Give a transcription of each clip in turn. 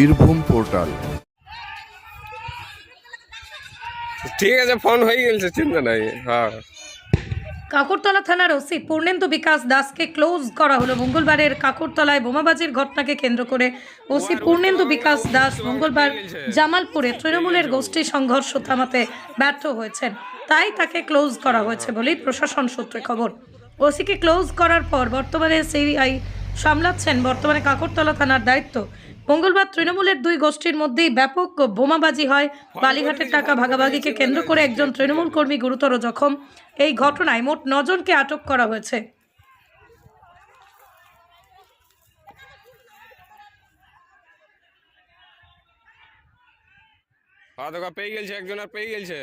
Birbhum portal. ঠিক আছে phone হয়ে গেছে চিন্তা নাই হ্যাঁ। কাকুরতলা থানার ওসি পূর্ণেন্দু বিকাশ দাসকে ক্লোজ করা হলো মঙ্গলবারের কাকুরতলায় বোমাবাজির ঘটনাকে কেন্দ্র করে। ওসি পূর্ণেন্দু বিকাশ দাস মঙ্গলবার জামালপুরে তৃণমূলের গোষ্ঠী সংঘর্ষ থামাতে ব্যর্থ হয়েছেন। তাই তাকে ক্লোজ করা হয়েছে বলেই প্রশাসন সূত্রে খবর। ওসিকে ক্লোজ করার পর বর্তমানে সিআই সামলাচ্ছেন বর্তমানে কাকরতলা থানার দায়িত্ব। মঙ্গলবার তৃণমূলের দুই গোষ্ঠীর মধ্যেই ব্যাপক বোমাবাজি হয়। বালিঘাটের টাকা ভাগাভাগিকে কেন্দ্র করে একজন তৃণমূল কর্মী গুরুতর জখম। এই ঘটনায় মোট নজনকে আটক করা হয়েছে। হ্যাঁ পেয়ে গেছে একজন আর পেয়ে গেছে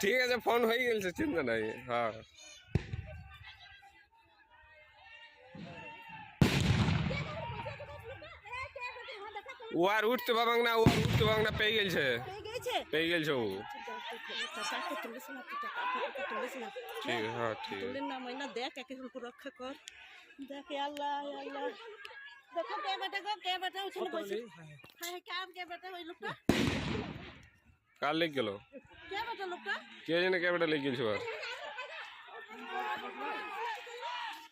ঠিক আছে ফোন হয়ে গেছে চিন্তা নাই। হ্যাঁ। ও আর উঠতে পাবাং না ও আর উঠতে পাবাং না পেয়ে গেছে? পেয়ে গেছে ও। ঠিক হ্যাঁ ঠিক। দেখ রক্ষা কর। দেখে আল্লাহ আল্লাহ। দেখো কে বেটা গো কে বেটা ওখানে বসে। হ্যাঁ হ্যাঁ কাম কে বেটা ওই লোকটা? কার লেগে গেল কে বেটা লোকটা? কে জানে কে বেটা লেগে গেছে আর